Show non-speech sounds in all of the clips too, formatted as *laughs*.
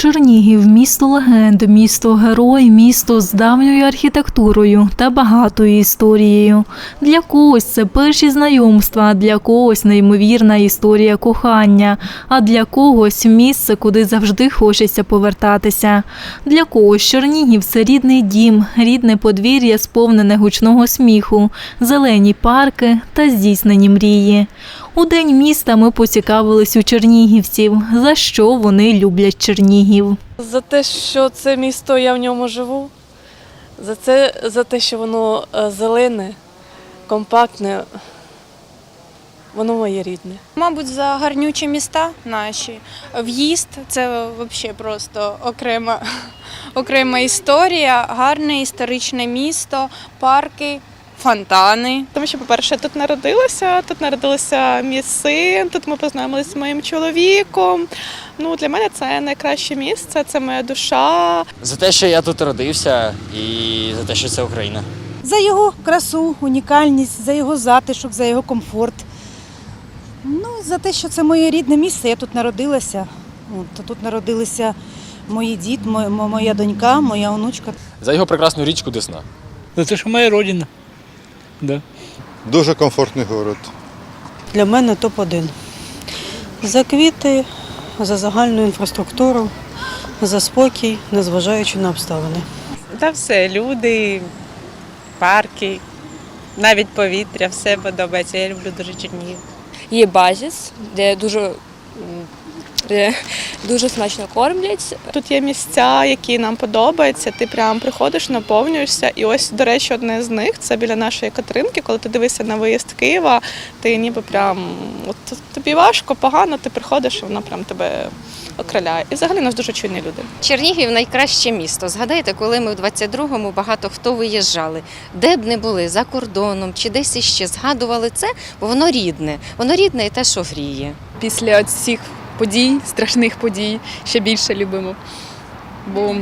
Чернігів місто легенд, місто герой, місто з давньою архітектурою та багатою історією. Для когось це перші знайомства, для когось неймовірна історія кохання, а для когось місце, куди завжди хочеться повертатися. Для когось Чернігів це рідний дім, рідне подвір'я, сповнене гучного сміху, зелені парки та здійснені мрії. У день міста ми поцікавились у чернігівців, за що вони люблять Чернігів. За те, що це місто, я в ньому живу, за, це, за те, що воно е, зелене, компактне, воно моє рідне. Мабуть, за гарнючі міста наші. В'їзд це взагалі просто окрема, *laughs* окрема історія, гарне історичне місто, парки, фонтани. Тому що, по-перше, тут народилася, тут народилася мій син, тут ми познайомилися з моїм чоловіком. Ну, для мене це найкраще місце, це моя душа. За те, що я тут родився, і за те, що це Україна. за його красу, унікальність, за його затишок, за його комфорт. Ну, за те, що це моє рідне місце, я тут народилася. От, тут народилися мої дід, мо- мо- моя донька, моя онучка. За його прекрасну річку Десна. За те, що моя родина. Да. Дуже комфортний город. Для мене топ-1. За квіти, за загальну інфраструктуру, за спокій, незважаючи на обставини. Та все, люди, парки, навіть повітря, все подобається. Я люблю дуже Чернігів. Є базіс, де дуже, дуже смачно кормлять. Тут є місця, які нам подобаються. Ти прям приходиш, наповнюєшся. І ось, до речі, одне з них це біля нашої Катеринки. Коли ти дивишся на виїзд Києва, ти ніби прям от тобі важко, погано, ти приходиш, і воно прям тебе окриляє. І взагалі нас дуже чуйні люди. Чернігів найкраще місто. Згадайте, коли ми в 22-му багато хто виїжджали, де б не були за кордоном чи десь іще згадували це, бо воно рідне. Воно рідне і те, що гріє. Після цих подій, страшних подій, ще більше любимо. Бо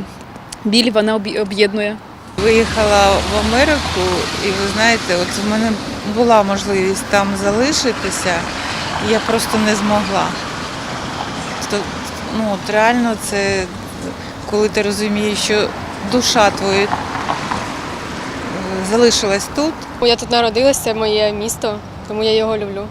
біль вона об'єднує. Виїхала в Америку, і ви знаєте, от в мене була можливість там залишитися, і я просто не змогла. То, ну, от реально це коли ти розумієш, що душа твоя е, залишилась тут. Бо я тут народилася, це моє місто, тому я його люблю.